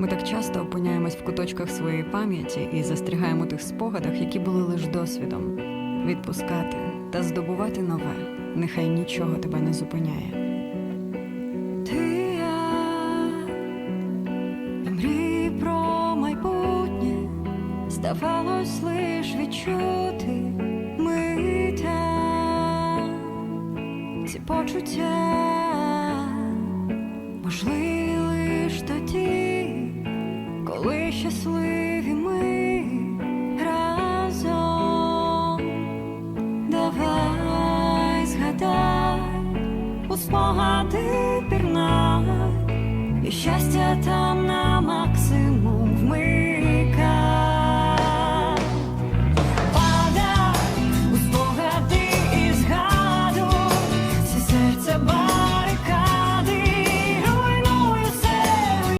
Ми так часто опиняємось в куточках своєї пам'яті і застрягаємо тих спогадах, які були лише досвідом. Відпускати та здобувати нове. Нехай нічого тебе не зупиняє. Ти я про майбутнє здавалось лиш відчути миття ці почуття тоді, коли щасливі ми разом. Давай згадай, у спогади пірна, і щастя там на максимум.